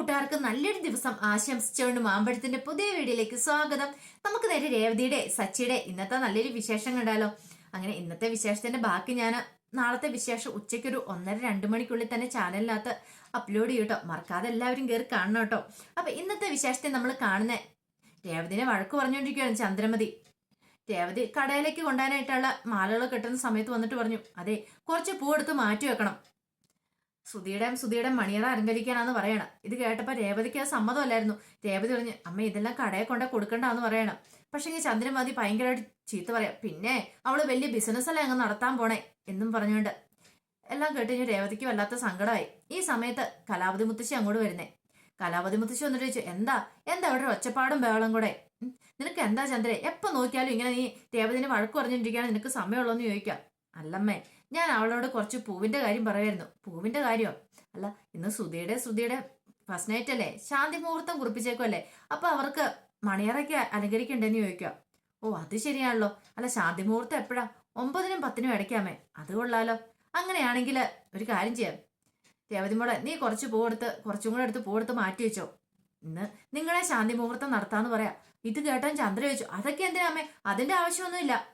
കൂട്ടുകാർക്ക് നല്ലൊരു ദിവസം ആശംസിച്ചുകൊണ്ട് മാമ്പഴത്തിന്റെ പുതിയ വീഡിയോയിലേക്ക് സ്വാഗതം. നമുക്ക് നേരെ രേവതിയുടെ സച്ചിയുടെ ഇന്നത്തെ നല്ലൊരു വിശേഷം കണ്ടാലോ? അങ്ങനെ ഇന്നത്തെ വിശേഷത്തിന്റെ ബാക്കി ഞാൻ നാളത്തെ വിശേഷം ഉച്ചയ്ക്കൊരു ഒന്നര രണ്ട് മണിക്കുള്ളിൽ തന്നെ ചാനലിനകത്ത് അപ്ലോഡ് ചെയ്യൂട്ടോ. മറക്കാതെ എല്ലാവരും കയറി കാണണം കേട്ടോ. അപ്പൊ ഇന്നത്തെ വിശേഷത്തെ നമ്മൾ കാണുന്ന രേവതിനെ വഴക്ക് പറഞ്ഞുകൊണ്ടിരിക്കുകയാണ് ചന്ദ്രമതി. രേവതി കടയിലേക്ക് കൊണ്ടുപോകാനായിട്ടുള്ള മാലകൾ കെട്ടുന്ന സമയത്ത് വന്നിട്ട് പറഞ്ഞു അതെ കുറച്ച് പൂ എടുത്ത് മാറ്റി വെക്കണം. സുധിയുടെയും സുധിയുടെയും മണിയറ അലങ്കരിക്കാനാന്ന് പറയണം. ഇത് കേട്ടപ്പോ രേവതിക്ക് അത് സമ്മതമല്ലായിരുന്നു. രേവതി പറഞ്ഞു അമ്മ ഇതെല്ലാം കടയെ കൊണ്ട കൊടുക്കണ്ടെന്ന് പറയണം. പക്ഷെ ഈ ചന്ദ്രമതി ഭയങ്കരമായിട്ട് ചീത്ത പറയാം. പിന്നെ അവൾ വലിയ ബിസിനസ് അല്ലേ അങ്ങ് നടത്താൻ പോണേ? എന്നും പറഞ്ഞുകൊണ്ട് എല്ലാം കേട്ട് രേവതിക്ക് വല്ലാത്ത സങ്കടമായി. ഈ സമയത്ത് കലാവതി മുത്തശ്ശി അങ്ങോട്ട് വരുന്നേ. കലാവതി മുത്തശ്ശി വന്നിട്ട് ചോദിച്ചു എന്താ? എന്താ അവിടെ ഒച്ചപ്പാടും ബഹളം കൂടെ? നിനക്ക് എന്താ ചന്ദ്രേ? എപ്പൊ നോക്കിയാലും ഇങ്ങനെ നീ രേവതിനെ വഴക്ക് പറഞ്ഞിട്ടിരിക്കുകയാണ് നിനക്ക് സമയമുള്ളതെന്ന് ചോദിക്കാം. അല്ലമ്മേ ഞാൻ അവളോട് കുറച്ച് പൂവിന്റെ കാര്യം പറയുമായിരുന്നു. പൂവിന്റെ കാര്യോ? അല്ല ഇന്ന് സുധിയുടെ ശ്രുതിയുടെ ഫസ്റ്റ് നൈറ്റ് അല്ലേ? ശാന്തി മുഹൂർത്തം കുറിപ്പിച്ചേക്കുമല്ലേ അപ്പൊ അവർക്ക് മണിയറയ്ക്ക് അലങ്കരിക്കണ്ടെന്ന് ചോദിക്കുക ഓ അത് ശരിയാണല്ലോ. അല്ല ശാന്തി മുഹൂർത്തം എപ്പോഴാ? ഒമ്പതിനും പത്തിനും ഇടയ്ക്കാമേ. അത് കൊള്ളാലോ. അങ്ങനെയാണെങ്കിൽ ഒരു കാര്യം ചെയ്യാം. രേവതി മോളെ നീ കുറച്ച് പൂവെടുത്ത് കുറച്ചും കൂടെ എടുത്ത് പൂവെടുത്ത് മാറ്റി വെച്ചോ. ഇന്ന് നിങ്ങളെ ശാന്തി മുഹൂർത്തം നടത്താന്ന് പറയാം. ഇത് കേട്ടാൻ ചന്ദ്ര ചോദിച്ചു അതൊക്കെ എന്തിനാമേ അതിന്റെ ആവശ്യമൊന്നുമില്ല.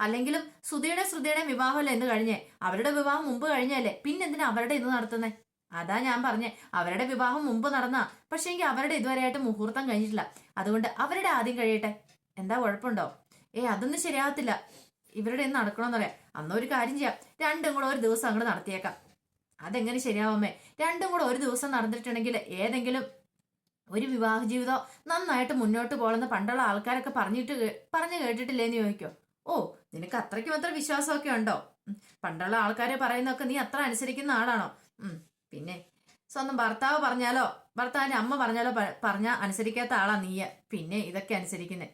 അല്ലെങ്കിലും സുധിയുടെ ശ്രുതിയുടെ വിവാഹമല്ലേ എന്ന് കഴിഞ്ഞേ? അവരുടെ വിവാഹം മുമ്പ് കഴിഞ്ഞല്ലേ? പിന്നെന്തിനാ അവരുടെ ഇന്ന് നടത്തുന്നേ? അതാ ഞാൻ പറഞ്ഞേ അവരുടെ വിവാഹം മുമ്പ് നടന്ന പക്ഷേ എങ്കിൽ അവരുടെ ഇതുവരെയായിട്ട് മുഹൂർത്തം കഴിഞ്ഞിട്ടില്ല. അതുകൊണ്ട് അവരുടെ ആദ്യം കഴിയട്ടെ. എന്താ കുഴപ്പമുണ്ടോ? ഏ അതൊന്നും ശരിയാകത്തില്ല ഇവരുടെ ഇന്ന് നടക്കണമെന്ന് പറയാം അന്നൊരു കാര്യം ചെയ്യാം. രണ്ടും കൂടെ ഒരു ദിവസം അങ്ങോട്ട് നടത്തിയേക്കാം. അതെങ്ങനെ ശരിയാവുമേ രണ്ടും കൂടെ ഒരു ദിവസം നടന്നിട്ടുണ്ടെങ്കിൽ ഏതെങ്കിലും ഒരു വിവാഹ ജീവിതം നന്നായിട്ട് മുന്നോട്ട് പോകണമെന്ന് പണ്ടുള്ള ആൾക്കാരൊക്കെ പറഞ്ഞിട്ട് പറഞ്ഞു കേട്ടിട്ടില്ലേന്ന് ചോദിക്കോ? ഓ നിനക്ക് അത്രയ്ക്ക് മാത്രം വിശ്വാസമൊക്കെ ഉണ്ടോ? പണ്ടുള്ള ആൾക്കാരെ പറയുന്നൊക്കെ നീ അത്ര അനുസരിക്കുന്ന ആളാണോ? പിന്നെ സ്വന്തം ഭർത്താവ് പറഞ്ഞാലോ? ഭർത്താവിന്റെ അമ്മ പറഞ്ഞാലോ? പറഞ്ഞ അനുസരിക്കാത്ത ആളാ നീയ. പിന്നെ ഇതൊക്കെ അനുസരിക്കുന്നേ.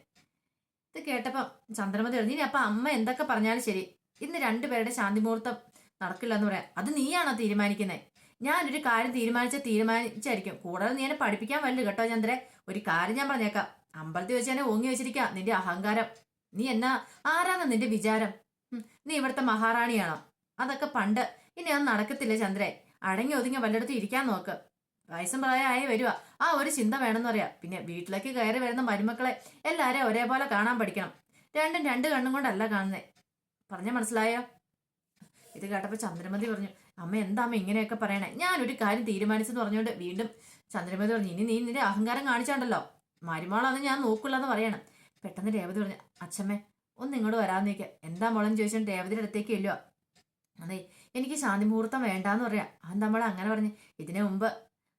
ഇത് കേട്ടപ്പം ചന്ദ്രമതി പറഞ്ഞു ഇനി അപ്പൊ അമ്മ എന്തൊക്കെ പറഞ്ഞാലും ശരി. ഇന്ന് രണ്ടുപേരുടെ ശാന്തി മുഹൂർത്തം നടക്കില്ല എന്ന് പറയാം. അത് നീയാണോ തീരുമാനിക്കുന്നത് ഞാനൊരു കാര്യം തീരുമാനിച്ച തീരുമാനിച്ചായിരിക്കും. കൂടാതെ നീ എന്നെ പഠിപ്പിക്കാൻ വല്ലു കേട്ടോ ചന്ദ്രെ. ഒരു കാര്യം ഞാൻ പറഞ്ഞേക്കാം. അമ്പലത്തിൽ വെച്ച് തന്നെ ഓങ്ങി വെച്ചിരിക്കാം നിന്റെ അഹങ്കാരം. നീ എന്നാ ആരാന്ന് നിന്റെ വിചാരം? നീ ഇവിടുത്തെ മഹാറാണിയാണോ? അതൊക്കെ പണ്ട്. ഇനി അത് നടക്കത്തില്ല ചന്ദ്രെ. അടങ്ങി ഒതുങ്ങി വല്ലയിടത്തും ഇരിക്കാൻ നോക്ക്. വയസ്സും പ്രായമായി വരുക ആ ഒരു ചിന്ത വേണമെന്ന് പറയാം പിന്നെ വീട്ടിലേക്ക് കയറി വരുന്ന മരുമക്കളെ എല്ലാരെയും ഒരേപോലെ കാണാൻ പഠിക്കണം. രണ്ടും രണ്ട് കണ്ണും കൊണ്ടല്ല കാണുന്നേ. പറഞ്ഞ മനസ്സിലായോ? ഇത് കേട്ടപ്പോൾ ചന്ദ്രമതി പറഞ്ഞു അമ്മ എന്താ അമ്മ ഇങ്ങനെയൊക്കെ പറയണേ? ഞാനൊരു കാര്യം തീരുമാനിച്ചെന്ന് പറഞ്ഞുകൊണ്ട് വീണ്ടും ചന്ദ്രമതി പറഞ്ഞു ഇനി നീ നിന്റെ അഹങ്കാരം കാണിച്ചാണ്ടല്ലോ. മരുമോളാന്ന് ഞാൻ നോക്കില്ലെന്ന് പറയണം. പെട്ടെന്ന് രേവതി പറഞ്ഞു അച്ഛമ്മേ ഒന്ന് ഇങ്ങോട്ട് വരാൻ നിൽക്കുക എന്താ മോളെന്ന് ചോദിച്ചാൽ രേവതിയുടെ അടുത്തേക്ക് ഇല്ലോ അതെ എനിക്ക് ശാന്തി മുഹൂർത്തം വേണ്ടാന്ന് പറയാം. അവൻ നമ്മൾ അങ്ങനെ പറഞ്ഞു? ഇതിനു മുമ്പ്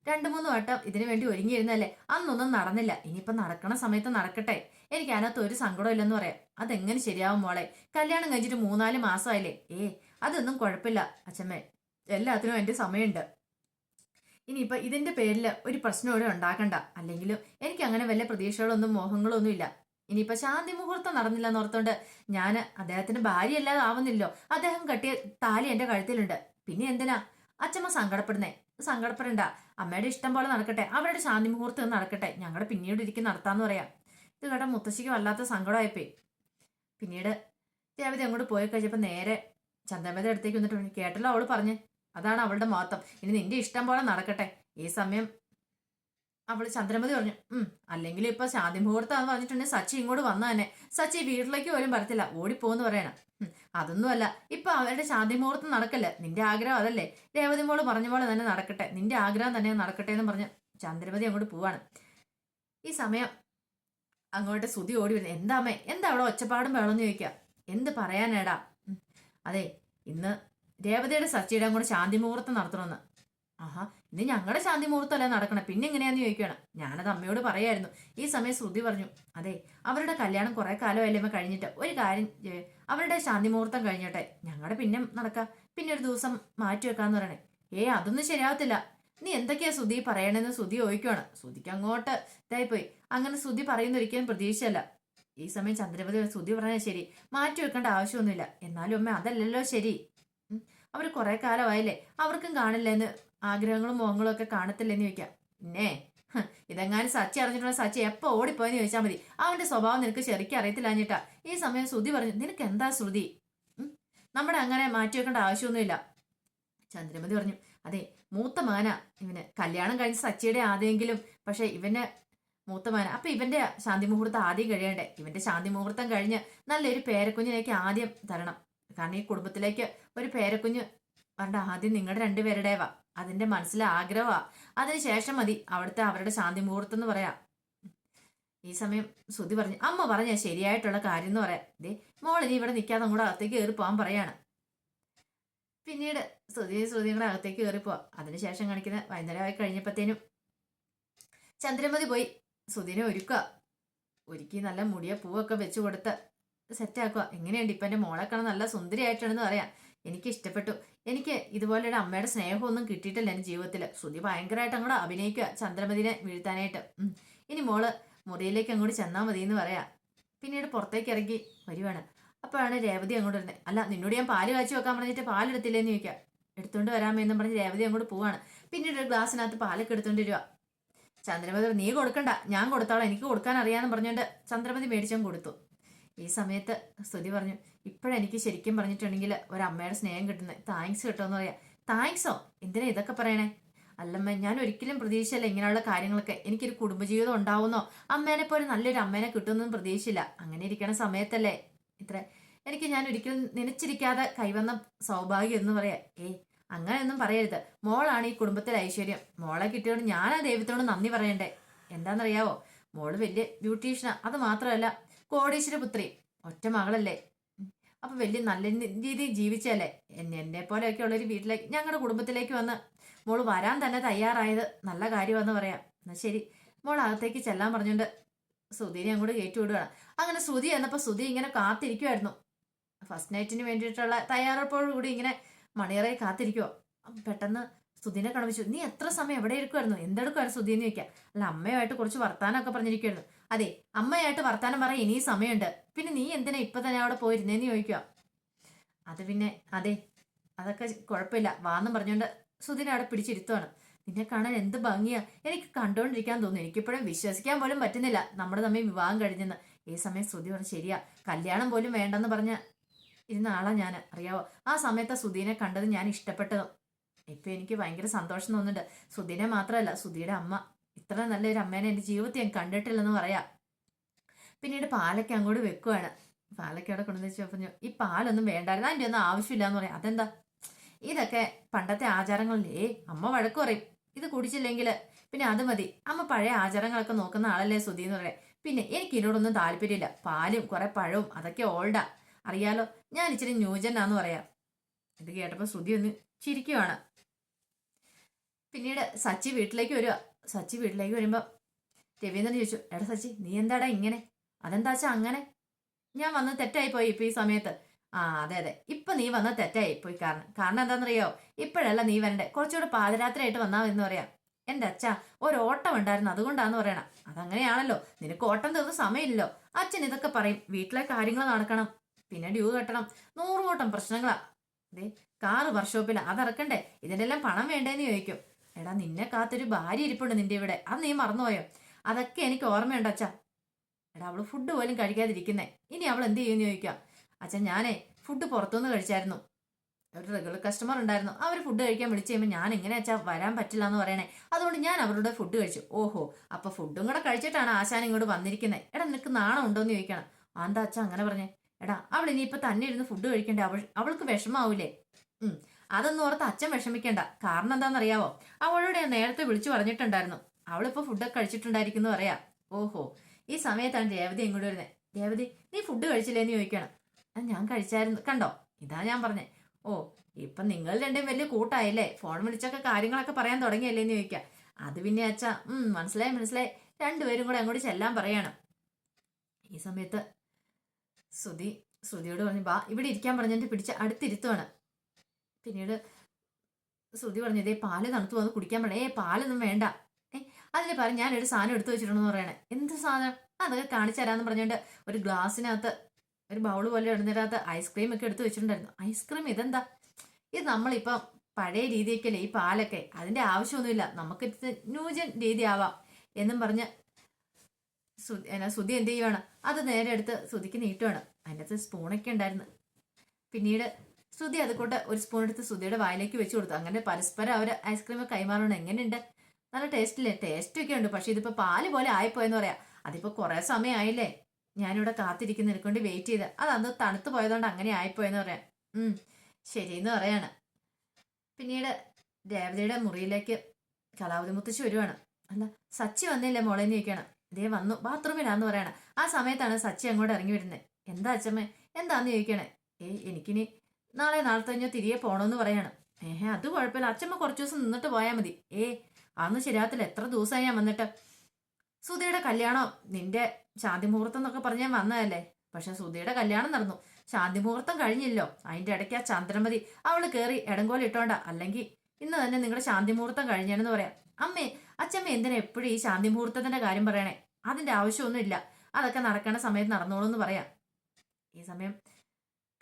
രണ്ടു മൂന്ന് വട്ടം ഇതിനു വേണ്ടി ഒരുങ്ങിയിരുന്നല്ലേ അന്നൊന്നും നടന്നില്ല. ഇനിയിപ്പം നടക്കണ സമയത്ത് നടക്കട്ടെ. എനിക്ക് അതിനകത്ത് ഒരു സങ്കടം ഇല്ലെന്ന് പറയാം. അതെങ്ങനെ ശരിയാവും മോളെ? കല്യാണം കഴിച്ചിട്ട് മൂന്നാൽ മാസമായില്ലേ? ഏ അതൊന്നും കുഴപ്പമില്ല. അച്ഛമ്മേ എല്ലാത്തിനും എന്റെ സമയമുണ്ട്. ഇനിയിപ്പോൾ ഇതിന്റെ പേരിൽ ഒരു പ്രശ്നം ഇവിടെ ഉണ്ടാക്കണ്ട. അല്ലെങ്കിലും എനിക്ക് അങ്ങനെ വല്ല പ്രതീക്ഷകളൊന്നും മോഹങ്ങളൊന്നും ഇല്ല. ഇനിയിപ്പോൾ ശാന്തി മുഹൂർത്തം നടന്നില്ല എന്ന് ഓർത്തോണ്ട് ഞാൻ അദ്ദേഹത്തിന് ഭാര്യയല്ലാതെ ആവുന്നില്ലോ അദ്ദേഹം കെട്ടിയ താലി എന്റെ കഴുത്തിലുണ്ട്. പിന്നെ എന്തിനാ? അച്ഛമ്മ സങ്കടപ്പെടുന്നേ. സങ്കടപ്പെടണ്ട. അമ്മയുടെ ഇഷ്ടം പോലെ നടക്കട്ടെ. അവരുടെ ശാന്തി മുഹൂർത്തം നടക്കട്ടെ. ഞങ്ങളുടെ പിന്നീട് ഇരിക്കും നടത്താന്ന് പറയാം. ഇത് കേട്ട മുത്തശ്ശിക്ക് വല്ലാത്ത സങ്കടമായിപ്പോയി. പിന്നീട് ദേവത അങ്ങോട്ട് പോയി കഴിഞ്ഞപ്പോൾ നേരെ ചന്ദ്രമേത അടുത്തേക്ക് വന്നിട്ട് കേട്ടല്ലോ അവൾ പറഞ്ഞ്. അതാണ് അവളുടെ മഹത്വം. ഇനി നിന്റെ ഇഷ്ടം പോലെ നടക്കട്ടെ. ഈ സമയം അവൾ ചന്ദ്രമതി പറഞ്ഞു ഉം അല്ലെങ്കിൽ ഇപ്പൊ ശാന്തി മുഹൂർത്തം പറഞ്ഞിട്ടുണ്ടെങ്കിൽ സച്ചി ഇങ്ങോട്ട് വന്ന തന്നെ. സച്ചി വീട്ടിലേക്ക് പോലും വരത്തില്ല ഓടിപ്പോന്ന് പറയണം. അതൊന്നും അതൊന്നുമല്ല ഇപ്പൊ അവരുടെ ശാന്തി മുഹൂർത്തം നടക്കല്ലേ? നിന്റെ ആഗ്രഹം അതല്ലേ? രേവതി മോൾ പറഞ്ഞ പോലെ തന്നെ നടക്കട്ടെ നിന്റെ ആഗ്രഹം തന്നെ നടക്കട്ടെ എന്ന് പറഞ്ഞ് ചന്ദ്രമതി അങ്ങോട്ട് പോവാണ്. ഈ സമയം അങ്ങോട്ട് സുതി ഓടി വരുന്നത് എന്താ എന്താ അവിടെ ഒച്ചപ്പാടും വേണമെന്ന് ചോദിക്കുക? എന്ത് പറയാനേടാ? അതെ ഇന്ന് രേവതിയുടെ സച്ചിയുടെ അങ്ങോട്ട് ശാന്തി മുഹൂർത്തം നടത്തണമെന്ന്. ആഹാ ഇന്ന് ഞങ്ങളുടെ ശാന്തി മുഹൂർത്തമല്ല നടക്കണം. പിന്നെ എങ്ങനെയാന്ന് ചോദിക്കണം ഞാനത് അമ്മയോട് പറയായിരുന്നു. ഈ സമയം ശ്രുതി പറഞ്ഞു അതെ അവരുടെ കല്യാണം കുറെ കാലമല്ലേ കഴിഞ്ഞിട്ട്. ഒരു കാര്യം അവരുടെ ശാന്തി മുഹൂർത്തം കഴിഞ്ഞോട്ടെ. ഞങ്ങളുടെ പിന്നെ നടക്കാം. പിന്നെ ഒരു ദിവസം മാറ്റി വെക്കാന്ന് പറയണേ. ഏ അതൊന്നും ശരിയാവത്തില്ല. നീ എന്തൊക്കെയാ ശ്രുതി പറയണെന്ന് ശ്രുതി ചോദിക്കുവാണ്. ശ്രുതിക്ക് അങ്ങോട്ട് ഇതായിപ്പോയി. അങ്ങനെ ശ്രുതി പറയുന്ന ഒരിക്കലും പ്രതീക്ഷയല്ല. ഈ സമയം ചന്ദ്രപതി ശ്രുതി പറഞ്ഞാൽ ശരി. മാറ്റി വെക്കേണ്ട ആവശ്യമൊന്നുമില്ല. എന്നാലും അമ്മ അതല്ലല്ലോ ശരി. അവർ കുറെ കാലമായില്ലേ. അവർക്കും കാണില്ലെന്ന് ആഗ്രഹങ്ങളും മോഹങ്ങളും ഒക്കെ കാണത്തില്ലെന്ന് ചോദിക്കാം. പിന്നെ ഇതെങ്ങാനും സച്ചി അറിഞ്ഞിട്ടുള്ള സച്ചി എപ്പോ ഓടിപ്പോയെന്ന് ചോദിച്ചാൽ മതി. അവന്റെ സ്വഭാവം നിനക്ക് ശരിക്കും അറിയത്തില്ലാഞ്ഞിട്ടാ. ഈ സമയം ശ്രുതി പറഞ്ഞു നിനക്ക് എന്താ ശ്രുതി? നമ്മുടെ അങ്ങനെ മാറ്റി വെക്കേണ്ട ആവശ്യമൊന്നുമില്ല. ചന്ദ്രമതി പറഞ്ഞു അതെ മൂത്ത മാന. ഇവന് കല്യാണം കഴിഞ്ഞ സച്ചിയുടെ ആദ്യമെങ്കിലും പക്ഷെ ഇവന് മൂത്ത മാന. അപ്പൊ ഇവന്റെ ശാന്തി മുഹൂർത്തം ആദ്യം കഴിയണ്ടേ? ഇവന്റെ ശാന്തി മുഹൂർത്തം കഴിഞ്ഞ് നല്ലൊരു പേരക്കുഞ്ഞിലേക്ക് ആദ്യം തരണം. കാരണം ഈ കുടുംബത്തിലേക്ക് ഒരു പേരക്കുഞ്ഞ് വേണ്ട ആദ്യം നിങ്ങളുടെ രണ്ടുപേരുടേവാ. അതിന്റെ മനസ്സിലെ ആഗ്രഹമാ. അതിനുശേഷം മതി. അവിടുത്തെ അവരുടെ ശാന്തി മുഹൂർത്തം എന്ന് പറയാം. ഈ സമയം ശ്രുതി പറഞ്ഞു അമ്മ പറഞ്ഞ ശരിയായിട്ടുള്ള കാര്യം എന്ന് പറയാം. ദേ മോളിനി ഇവിടെ നിൽക്കാതെ കൂടെ അകത്തേക്ക് കയറി പോകാൻ പറയാണ്. പിന്നീട് ശ്രുതി ശ്രുതിയും കൂടെ അകത്തേക്ക് കയറി പോവാം. അതിനുശേഷം കാണിക്കുന്ന വൈകുന്നേരമായി കഴിഞ്ഞപ്പോഴത്തേനും ചന്ദ്രമതി പോയി ശ്രുതിനെ ഒരുക്കുക. ഒരുക്കി നല്ല മുടിയ പൂവൊക്കെ വെച്ച് കൊടുത്ത് സെറ്റാക്കുക. എങ്ങനെയുണ്ട് ഇപ്പം മോളെ കാണാൻ നല്ല സുന്ദരിയായിട്ടാണെന്ന് പറയാം. എനിക്ക് ഇഷ്ടപ്പെട്ടു. എനിക്ക് ഇതുപോലൊരു അമ്മയുടെ സ്നേഹമൊന്നും കിട്ടിയിട്ടില്ല എന്റെ ജീവിതത്തിൽ ശ്രുതി ഭയങ്കരമായിട്ട് അങ്ങോട്ട് അഭിനയിക്കുക ചന്ദ്രമതിനെ വീഴ്ത്താനായിട്ട്. ഇനി മോൾ മുറിയിലേക്ക് അങ്ങോട്ട് ചെന്നാൽ മതി എന്ന് പറയാം. പിന്നീട് പുറത്തേക്ക് ഇറങ്ങി വരുവാണ്. അപ്പോഴാണ് രേവതി അങ്ങോട്ട് വരുന്നത്. അല്ല നിന്നോട് ഞാൻ പാൽ കാച്ചി വെക്കാൻ പറഞ്ഞിട്ട് പാലെടുത്തില്ലേന്ന് ചോദിക്കാം. എടുത്തോണ്ട് വരാമെന്നും പറഞ്ഞ് രേവതി അങ്ങോട്ട് പോവാണ്. പിന്നീട് ഒരു ഗ്ലാസ്സിനകത്ത് പാലൊക്കെ എടുത്തോണ്ട് വരിക ചന്ദ്രമതി നീ കൊടുക്കണ്ട. ഞാൻ കൊടുത്തോളാം. എനിക്ക് കൊടുക്കാൻ അറിയാന്ന് പറഞ്ഞുകൊണ്ട് ചന്ദ്രമതി മേടിച്ചും കൊടുത്തു. ഈ സമയത്ത് സ്തുതി പറഞ്ഞു ഇപ്പോഴെനിക്ക് ശരിക്കും പറഞ്ഞിട്ടുണ്ടെങ്കിൽ ഒരമ്മയുടെ സ്നേഹം കിട്ടുന്നത് താങ്ക്സ് കിട്ടുമെന്ന് പറയാം. താങ്ക്സോ എന്തിനാ ഇതൊക്കെ പറയണേ? അല്ലമ്മ ഞാൻ ഒരിക്കലും പ്രതീക്ഷയില്ല ഇങ്ങനെയുള്ള കാര്യങ്ങളൊക്കെ. എനിക്കൊരു കുടുംബജീവിതം ഉണ്ടാവുന്നോ അമ്മേനെ പോലെ നല്ലൊരു അമ്മേനെ കിട്ടുമെന്നും പ്രതീക്ഷയില്ല അങ്ങനെ ഇരിക്കണ സമയത്തല്ലേ? ഇത്ര. എനിക്ക് ഞാൻ ഒരിക്കലും നനച്ചിരിക്കാതെ കൈവന്ന സൗഭാഗ്യം എന്ന് പറയാ. ഏയ് അങ്ങനെയൊന്നും പറയരുത്. മോളാണ് ഈ കുടുംബത്തിലെ ഐശ്വര്യം. മോളെ കിട്ടിയോണ്ട് ഞാൻ ആ ദൈവത്തോട് നന്ദി പറയണ്ടേ? എന്താണെന്നറിയാവോ? മോൾ വലിയ ബ്യൂട്ടീഷ്യനാ. അത് മാത്രമല്ല കോടീശ്വര പുത്രി ഒറ്റ മകളല്ലേ? ഉം. അപ്പൊ വലിയ നല്ല രീതിയിൽ ജീവിച്ചാലേ എന്നെ പോലെയൊക്കെ ഉള്ളൊരു വീട്ടിലേക്ക് ഞങ്ങളുടെ കുടുംബത്തിലേക്ക് വന്ന് മോൾ വരാൻ തന്നെ തയ്യാറായത് നല്ല കാര്യമെന്ന് പറയാം. എന്നാ ശരി. മോൾ അകത്തേക്ക് ചെല്ലാൻ പറഞ്ഞുകൊണ്ട് സുധീനെ അങ്ങോട്ട് കയറ്റി വിടുകയാണ് അങ്ങനെ സുധി എന്നപ്പോൾ സുധി ഇങ്ങനെ കാത്തിരിക്കുമായിരുന്നു ഫസ്റ്റ് നൈറ്റിന് വേണ്ടിയിട്ടുള്ള തയ്യാറെടുപ്പോടുകൂടി ഇങ്ങനെ മണിയറായി കാത്തിരിക്കുവോ. പെട്ടെന്ന് സുധീനെ കണവിച്ചു നീ എത്ര സമയം എവിടെ ഇരിക്കുമായിരുന്നു എന്തെടുക്കുമായിരുന്നു സുധി എന്ന് ചോദിക്കാം. അല്ല അമ്മയുമായിട്ട് കുറച്ച് വർത്താനമൊക്കെ പറഞ്ഞിരിക്കുമായിരുന്നു അതെ അമ്മയായിട്ട് വർത്താനം പറയാൻ ഇനിയും സമയമുണ്ട്. പിന്നെ നീ എന്തിനാ ഇപ്പൊ തന്നെ അവിടെ പോയിരുന്നേന്ന് ചോദിക്കുക. അത് പിന്നെ അതെ അതൊക്കെ കുഴപ്പമില്ല. വാന്നും പറഞ്ഞുകൊണ്ട് സുധീനെ അവിടെ പിടിച്ചിരുത്തുവാണ്. നിന്നെ കാണാൻ എന്ത് ഭംഗിയാ? എനിക്ക് കണ്ടോണ്ടിരിക്കാൻ തോന്നുന്നു. എനിക്കിപ്പോഴും വിശ്വസിക്കാൻ പോലും പറ്റുന്നില്ല. നമ്മുടെ തമ്മിൽ വിവാഹം കഴിഞ്ഞെന്ന്. ഈ സമയം ശ്രുതി പറഞ്ഞു ശരിയാ. കല്യാണം പോലും വേണ്ടെന്ന് പറഞ്ഞ ഇരുന്ന ആളാ ഞാൻ അറിയാവോ? ആ സമയത്ത് സുധീനെ കണ്ടത് ഞാൻ ഇഷ്ടപ്പെട്ടതും. ഇപ്പൊ എനിക്ക് ഭയങ്കര സന്തോഷം തോന്നുന്നുണ്ട്. സുധീനെ മാത്രമല്ല സുധീടെ അമ്മ. ഇത്ര നല്ലൊരു അമ്മേനെ എന്റെ ജീവിതത്തിൽ ഞാൻ കണ്ടിട്ടില്ലെന്ന് പറയാ. പിന്നീട് പാലൊക്കെ അങ്ങോട്ട് വെക്കുവാണ്. പാലൊക്കെ അവിടെ കൊണ്ടുവന്ന് വെച്ചപ്പോൾ ഈ പാലൊന്നും വേണ്ടായിരുന്നു. അതിന്റെ ഒന്നും ആവശ്യമില്ല എന്ന് പറയാം. അതെന്താ? ഇതൊക്കെ പണ്ടത്തെ ആചാരങ്ങളല്ലേ അമ്മ വഴക്ക് പറയും. ഇത് കുടിച്ചില്ലെങ്കിൽ പിന്നെ അത് മതി. അമ്മ പഴയ ആചാരങ്ങളൊക്കെ നോക്കുന്ന ആളല്ലേ സുധി എന്ന് പറയാം. പിന്നെ എനിക്ക് ഇതിനോടൊന്നും താല്പര്യമില്ല. പാലും കുറെ പഴവും അതൊക്കെ ഓൾഡാ അറിയാലോ? ഞാൻ ഇച്ചിരി ന്യൂജനാന്ന് പറയാം. ഇത് കേട്ടപ്പോൾ ശ്രുതി ഒന്ന് ചിരിക്കുവാണ്. പിന്നീട് സച്ചി വീട്ടിലേക്ക് വരിക. സച്ചി വീട്ടിലേക്ക് വരുമ്പോൾ രവീന്ദ്രൻ ചോദിച്ചു എടാ സച്ചി നീ എന്താടാ ഇങ്ങനെ? അതെന്താ വെച്ചാ അങ്ങനെ? ഞാൻ വന്ന് തെറ്റായിപ്പോയി ഇപ്പം ഈ സമയത്ത്. ആ അതെ അതെ. ഇപ്പം നീ വന്ന് തെറ്റായി പോയി കാരണം കാരണം എന്താണെന്നറിയോ? ഇപ്പോഴല്ല നീ വരണ്ടേ. കുറച്ചുകൂടെ പാതിരാത്രിയായിട്ട് വന്നാൽ എന്ന് പറയാം. എന്റെ അച്ഛ ഒരു ഓട്ടം ഉണ്ടായിരുന്നു. അതുകൊണ്ടാന്ന് പറയണം. അതങ്ങനെയാണല്ലോ. നിനക്ക് ഓട്ടം തീർന്ന സമയമില്ലല്ലോ. അച്ഛൻ ഇതൊക്കെ പറയും. വീട്ടിലെ കാര്യങ്ങൾ നടക്കണം. പിന്നെ ഡ്യൂ കെട്ടണം. നൂറുകൂട്ടം പ്രശ്നങ്ങളാ. ദേ കാറ് വർക്ക്ഷോപ്പിലാണ് അതിറക്കണ്ടേ? ഇതിനെല്ലാം പണം വേണ്ടേന്ന് ചോദിക്കും. എടാ നിന്നെ കാത്തൊരു ഭാര്യ ഇരിപ്പുണ്ട് നിന്റെ ഇവിടെ. അത് നീ മറന്നുപോയോ? അതൊക്കെ എനിക്ക് ഓർമ്മയുണ്ട് അച്ഛാ. എടാ അവൾ ഫുഡ് പോലും കഴിക്കാതിരിക്കുന്നേ. ഇനി അവൾ എന്ത് ചെയ്യുമെന്ന് ചോദിക്കാം. അച്ഛൻ ഞാനേ ഫുഡ് പുറത്തുനിന്ന് കഴിച്ചായിരുന്നു. ഒരു റെഗുലർ കസ്റ്റമർ ഉണ്ടായിരുന്നു. അവർ ഫുഡ് കഴിക്കാൻ വിളിച്ചു കഴിയുമ്പോൾ ഞാൻ എങ്ങനെ അച്ഛാ വരാൻ പറ്റില്ല എന്ന് പറയണേ. അതുകൊണ്ട് ഞാൻ അവരുടെ ഫുഡ് കഴിച്ചു. ഓഹോ അപ്പൊ ഫുഡും കൂടെ കഴിച്ചിട്ടാണ് ആശാൻ ഇങ്ങോട്ട് വന്നിരിക്കുന്നത് എടാ നിനക്ക് നാണം ഉണ്ടോ എന്ന് ചോദിക്കണം. എന്താ അച്ഛാ അങ്ങനെ പറഞ്ഞേ? എടാ അവൾ ഇനിയിപ്പോൾ തന്നെ ഇരുന്ന് ഫുഡ് കഴിക്കണ്ടേ? അവൾ അവൾക്ക് വിഷമാവൂലേ? ഉം അതൊന്നും ഓർത്ത് അച്ഛൻ വിഷമിക്കണ്ട. കാരണം എന്താണെന്നറിയാവോ? അവളോട് ഞാൻ നേരത്തെ വിളിച്ചു പറഞ്ഞിട്ടുണ്ടായിരുന്നു. അവളിപ്പോ ഫുഡൊക്കെ കഴിച്ചിട്ടുണ്ടായിരിക്കുന്നു പറയാ. ഓഹോ ഈ സമയത്താണ് രേവതി ഇങ്ങോട്ട് വരുന്നത് രേവതി നീ ഫുഡ് കഴിച്ചില്ലേന്ന് ചോദിക്കണം. അത് ഞാൻ കഴിച്ചായിരുന്നു. കണ്ടോ? ഇതാ ഞാൻ പറഞ്ഞേ. ഓ ഇപ്പൊ നിങ്ങൾ രണ്ടും വലിയ കൂട്ടായില്ലേ? ഫോൺ വിളിച്ചൊക്കെ കാര്യങ്ങളൊക്കെ പറയാൻ തുടങ്ങിയല്ലേന്ന് ചോദിക്കാം. അത് പിന്നെ അച്ഛാ മനസ്സിലായി മനസ്സിലായി. രണ്ടുപേരും കൂടെ അങ്ങോട്ട് ചെല്ലാൻ പറയാണ്. ഈ സമയത്ത് ശ്രുതി ശ്രുതിയോട് പറഞ്ഞു ബാ ഇവിടെ ഇരിക്കാൻ പറഞ്ഞിട്ട് പിടിച്ച് അടുത്തിരുത്തുവാണ്. പിന്നീട് ശ്രുതി പറഞ്ഞു ഇതേ പാൽ തണുത്തു വന്ന് കുടിക്കാൻ പറഞ്ഞേ ഏ പാലൊന്നും വേണ്ട. ഏ അതിന് പറഞ്ഞു ഞാനൊരു സാധനം എടുത്തു വെച്ചിട്ടുണ്ടെന്ന് പറയണേ. എന്ത് സാധനം? അതൊക്കെ കാണിച്ചു തരാമെന്ന് പറഞ്ഞുകൊണ്ട് ഒരു ഗ്ലാസ്സിനകത്ത് ഒരു ബൗൾ പോലെ ഇടുന്നതിനകത്ത് ഐസ്ക്രീം ഒക്കെ എടുത്തു വെച്ചിട്ടുണ്ടായിരുന്നു. ഐസ്ക്രീം ഇതെന്താ? ഇത് നമ്മളിപ്പം പഴയ രീതിയൊക്കെയല്ലേ ഈ പാലൊക്കെ. അതിന്റെ ആവശ്യമൊന്നുമില്ല. നമുക്ക് ന്യൂജൻ രീതി ആവാം എന്നും പറഞ്ഞ് സു- എന്നാ സുധി എന്ത് ചെയ്യുവാണ്? അത് നേരെ എടുത്ത് സുധിക്ക് നീട്ടുവാണ്. അതിന്റെ അകത്ത് സ്പൂണൊക്കെ ഉണ്ടായിരുന്നു. പിന്നീട് ശ്രുതി അതുകൊണ്ട് ഒരു സ്പൂൺ എടുത്ത് ശ്രുതിയുടെ വായിലേക്ക് വെച്ച് കൊടുത്തു. അങ്ങനെ പരസ്പരം അവർ ഐസ്ക്രീം കൈമാറണം എങ്ങനെയുണ്ട്? നല്ല ടേസ്റ്റില്ലേ ടേസ്റ്റ് ഒക്കെ ഉണ്ട്. പക്ഷെ ഇതിപ്പോ പാൽ പോലെ ആയിപ്പോയെന്ന് പറയാം. അതിപ്പോ കുറെ സമയമായില്ലേ ഞാനിവിടെ കാത്തിരിക്കുന്ന. നിനക്കൊണ്ട് വെയിറ്റ് ചെയ്ത്. അത് അന്ന് തണുത്ത് പോയതുകൊണ്ട് അങ്ങനെ ആയിപ്പോയെന്ന് പറയാം. ഉം. ശരിയെന്ന് പറയാണ്. പിന്നീട് രേവതിയുടെ മുറിയിലേക്ക് കലാവതി മുത്തശ്ശി വരുവാണ്. അല്ല സച്ചി വന്നില്ലേ മോളെ നീക്കണം ഇതേ വന്നു. ബാത്റൂമിലാന്ന് പറയണം. ആ സമയത്താണ് സച്ചി അങ്ങോട്ട് ഇറങ്ങി വരുന്നത്. എന്താ അച്ഛമ്മേ എന്താന്ന് ചോദിക്കണേ ഏയ് എനിക്കിനി നാളെ നാളെ തന്നെ തിരികെ പോണമെന്ന് പറയാണ്. ഏഹേ അത് കുഴപ്പമില്ല. അച്ഛമ്മ കുറച്ചു ദിവസം നിന്നിട്ട് പോയാൽ മതി. ഏ അന്ന് ശരിയാത്തില്ല എത്ര ദിവസമായി ഞാൻ വന്നിട്ട്? സുധയുടെ കല്യാണം നിന്റെ ശാന്തി മുഹൂർത്തം എന്നൊക്കെ പറഞ്ഞ് ഞാൻ വന്നതല്ലേ? പക്ഷെ സുധയുടെ കല്യാണം നടന്നു. ശാന്തി മുഹൂർത്തം കഴിഞ്ഞില്ലോ. അതിന്റെ ഇടയ്ക്ക് ആ ചന്ദ്രമതി അവൾ കയറി ഇടങ്കോൽ ഇട്ടോണ്ട. അല്ലെങ്കിൽ ഇന്ന് തന്നെ നിങ്ങളുടെ ശാന്തി മുഹൂർത്തം കഴിഞ്ഞെന്ന് പറയാം. അമ്മേ അച്ഛമ്മ എന്തിനാ എപ്പോഴും ഈ ശാന്തി മുഹൂർത്തത്തിന്റെ കാര്യം പറയണേ? അതിന്റെ ആവശ്യമൊന്നുമില്ല. അതൊക്കെ നടക്കേണ്ട സമയത്ത് നടന്നോളൂ എന്ന് പറയാം. ഈ സമയം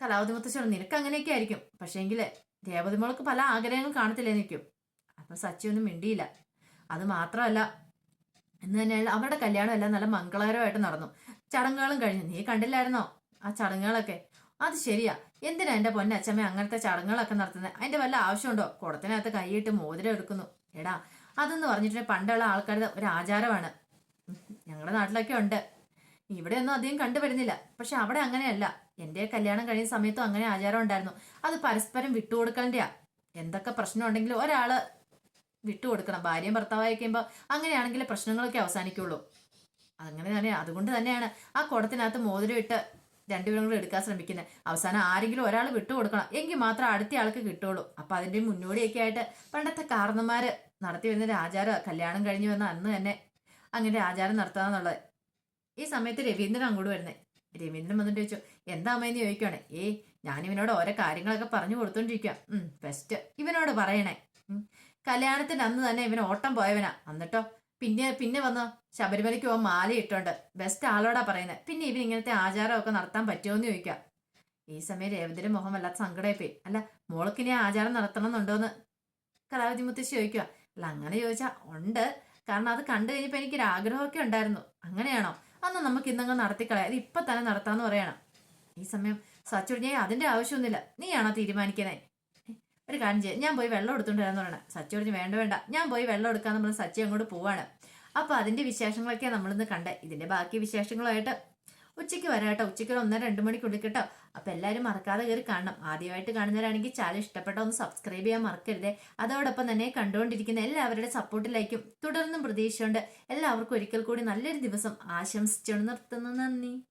കലാവതി മുത്തശ്ശോട് നിനക്ക് അങ്ങനെയൊക്കെ ആയിരിക്കും. പക്ഷേങ്കിൽ ദേവതി മോൾക്ക് പല ആഗ്രഹങ്ങളും കാണത്തില്ലേ നിൽക്കും അപ്പൊ സച്ചി ഒന്നും മിണ്ടിയില്ല. അത് മാത്രമല്ല എന്ന് തന്നെയാണ് അവരുടെ കല്യാണം എല്ലാം നല്ല മംഗളകരമായിട്ട് നടന്നു. ചടങ്ങുകളും കഴിഞ്ഞു. നീ കണ്ടില്ലായിരുന്നോ ആ ചടങ്ങുകളൊക്കെ? അത് ശരിയാ. എന്തിനാ എന്റെ പൊന്നച്ചമ്മ അങ്ങനത്തെ ചടങ്ങുകളൊക്കെ നടത്തുന്നത് അതിന്റെ വല്ല ആവശ്യമുണ്ടോ? കുടത്തിനകത്ത് കൈയിട്ട് മോതിരം എടുക്കുന്നു. എടാ അതെന്ന് പറഞ്ഞിട്ടുണ്ടെങ്കിൽ പണ്ടുള്ള ആൾക്കാരുടെ ഒരു ആചാരമാണ്. ഞങ്ങളുടെ നാട്ടിലൊക്കെ ഉണ്ട്. ഇവിടെയൊന്നും അധികം കണ്ടുവരുന്നില്ല. പക്ഷെ അവിടെ അങ്ങനെയല്ല. എന്റെ കല്യാണം കഴിയുന്ന സമയത്തും അങ്ങനെ ആചാരം ഉണ്ടായിരുന്നു. അത് പരസ്പരം വിട്ടുകൊടുക്കേണ്ടയാ എന്തൊക്കെ പ്രശ്നം ഉണ്ടെങ്കിലും ഒരാൾ വിട്ടുകൊടുക്കണം. ഭാര്യയും ഭർത്താവായി കഴിയുമ്പോൾ അങ്ങനെയാണെങ്കിൽ പ്രശ്നങ്ങളൊക്കെ അവസാനിക്കുള്ളൂ. അങ്ങനെ തന്നെ അതുകൊണ്ട് തന്നെയാണ് ആ കുടത്തിനകത്ത് മോതിരം ഇട്ട് രണ്ടുപേരും കൂടെ എടുക്കാൻ ശ്രമിക്കുന്നത്. അവസാനം ആരെങ്കിലും ഒരാൾ വിട്ടുകൊടുക്കണം. എങ്കിൽ മാത്രം അടുത്ത ആൾക്ക് കിട്ടുള്ളൂ അപ്പൊ അതിന്റെ മുന്നോടിയൊക്കെ ആയിട്ട് പണ്ടത്തെ കാരണന്മാര് നടത്തി വരുന്ന ഒരു ആചാരം കല്യാണം കഴിഞ്ഞു വന്ന അന്ന് തന്നെ അങ്ങനെ ആചാരം നടത്താന്നുള്ളത് ഈ സമയത്ത് രവീന്ദ്രൻ അങ്ങോട്ട് വരുന്നത് രവീന്ദ്രൻ വന്നിട്ട് ചോദിച്ചു എന്താ അമ്മയെന്ന് ചോദിക്കുകയാണ് ഏ ഞാൻ ഇവനോട് ഓരോ കാര്യങ്ങളൊക്കെ പറഞ്ഞു കൊടുത്തോണ്ടിരിക്കുക ഉം ബെസ്റ്റ് ഇവനോട് പറയണേ. കല്യാണത്തിന് കല്യാണത്തിന്റെ അന്ന് തന്നെ ഇവൻ ഓട്ടം പോയവനാ. എന്നിട്ടോ? പിന്നെ പിന്നെ വന്നോ. ശബരിമലയ്ക്ക് പോകാൻ മാല ഇട്ടോണ്ട് ബെസ്റ്റ് ആളോടാ പറയുന്നത് പിന്നെ ഇവൻ ഇങ്ങനത്തെ ആചാരമൊക്കെ നടത്താൻ പറ്റുമോ എന്ന് ചോദിക്കുക ഈ സമയം രേവതിയുടെ മുഖം വല്ലാത്ത സങ്കടമായി പോയി. അല്ല മോൾക്കിനി ആചാരം നടത്തണമെന്നുണ്ടോന്ന്? കലാവതി മുത്തശ്ശി ചോദിക്കുക അല്ല അങ്ങനെ ചോദിച്ചാ ഉണ്ട്. കാരണം അത് കണ്ടു കഴിഞ്ഞപ്പോൾ എനിക്കൊരു ആഗ്രഹമൊക്കെ ഉണ്ടായിരുന്നു. അങ്ങനെയാണോ? അന്ന് നമുക്ക് ഇന്നങ്ങ് നടത്തിക്കളയാം. അത് ഇപ്പൊ തന്നെ നടത്താന്ന് പറയണം. ഈ സമയം സച്ചോട് ഞാൻ അതിന്റെ ആവശ്യമൊന്നുമില്ല. നീയാണോ തീരുമാനിക്കുന്നത് ഒരു കാര്യം ചെയ്യാം. ഞാൻ പോയി വെള്ളം എടുത്തോണ്ട് വരാന്ന് പറയണം. സച്ചി വേണ്ട വേണ്ട. ഞാൻ പോയി വെള്ളം എടുക്കാന്ന് പറഞ്ഞ് സച്ചി അങ്ങോട്ട് പോവാണ്. അപ്പൊ അതിന്റെ വിശേഷങ്ങളൊക്കെ നമ്മളിന്ന് കണ്ടേ ഇതിന്റെ ബാക്കി വിശേഷങ്ങളുമായിട്ട് ഉച്ചയ്ക്ക് വരാം കേട്ടോ. ഉച്ചയ്ക്ക് ഒരു ഒന്നര രണ്ട് മണിക്കുള്ളിൽ കേട്ടോ. അപ്പൊ എല്ലാവരും മറക്കാതെ കയറി കാണണം. ആദ്യമായിട്ട് കാണുന്നവരാണെങ്കിൽ ചാനൽ ഇഷ്ടപ്പെട്ട ഒന്ന് സബ്സ്ക്രൈബ് ചെയ്യാൻ മറക്കരുതേ. അതോടൊപ്പം തന്നെ കണ്ടുകൊണ്ടിരിക്കുന്ന എല്ലാവരുടെ സപ്പോർട്ടിലായിരിക്കും തുടർന്നും പ്രതീക്ഷയുണ്ട്. എല്ലാവർക്കും ഒരിക്കൽ കൂടി നല്ലൊരു ദിവസം ആശംസിച്ചുകൊണ്ട് നിർത്തുന്നു. നന്ദി.